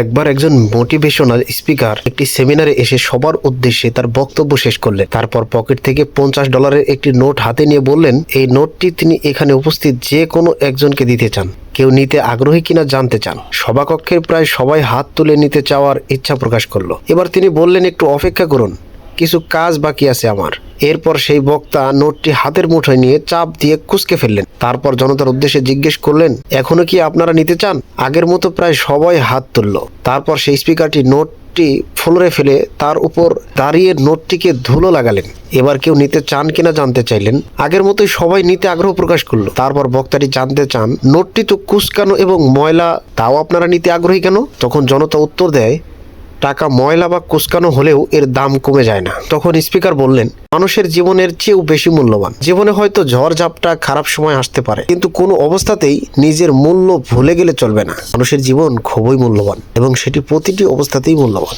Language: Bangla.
একবার একজন মোটিভেশনাল স্পিকার একটি সেমিনারে এসে সবার উদ্দেশ্যে তার বক্তব্য শেষ করলেন। তারপর পকেট থেকে পঞ্চাশ ডলারের একটি নোট হাতে নিয়ে বললেন, এই নোটটি তিনি এখানে উপস্থিত যে কোনো একজনকে দিতে চান। কেউ নিতে আগ্রহী কিনা জানতে চান। সভাকক্ষের প্রায় সবাই হাত তুলে নিতে চাওয়ার ইচ্ছা প্রকাশ করল। এবার তিনি বললেন, একটু অপেক্ষা করুন। কিছু কাজ বাকি আছে আমার। এরপর সেই বক্তা নোটটি হাতের মুঠোয় নিয়ে চাপ দিয়ে কুচকে ফেললেন। তারপর জনতার উদ্দেশ্যে জিজ্ঞেস করলেন, এখনও কি আপনারা নিতে চান? আগের মতো প্রায় সবাই হাত তুলল। তারপর সেই স্পিকারটি নোটটি ফ্লোরে ফেলে তার উপর দাঁড়িয়ে নোটটিকে ধুলো লাগালেন। এবার কেউ নিতে চান কিনা জানতে চাইলেন। আগের মতোই সবাই নিতে আগ্রহ প্রকাশ করল। তারপর বক্তাটি জানতে চান, নোটটি তো কুচকানো এবং ময়লা, তাও আপনারা নিতে আগ্রহী কেন? তখন জনতা উত্তর দেয় টাকা ময়লা বা কুচকানো হলেও এর দাম কমে যায় না। তখন স্পিকার বললেন, মানুষের জীবনের চেয়েও বেশি মূল্যবান। জীবনে হয়তো ঝড়, ঝাপটা খারাপ সময় আসতে পারে, কিন্তু কোনো অবস্থাতেই নিজের মূল্য ভুলে গেলে চলবে না। মানুষের জীবন খুবই মূল্যবান এবং সেটি প্রতিটি অবস্থাতেই মূল্যবান।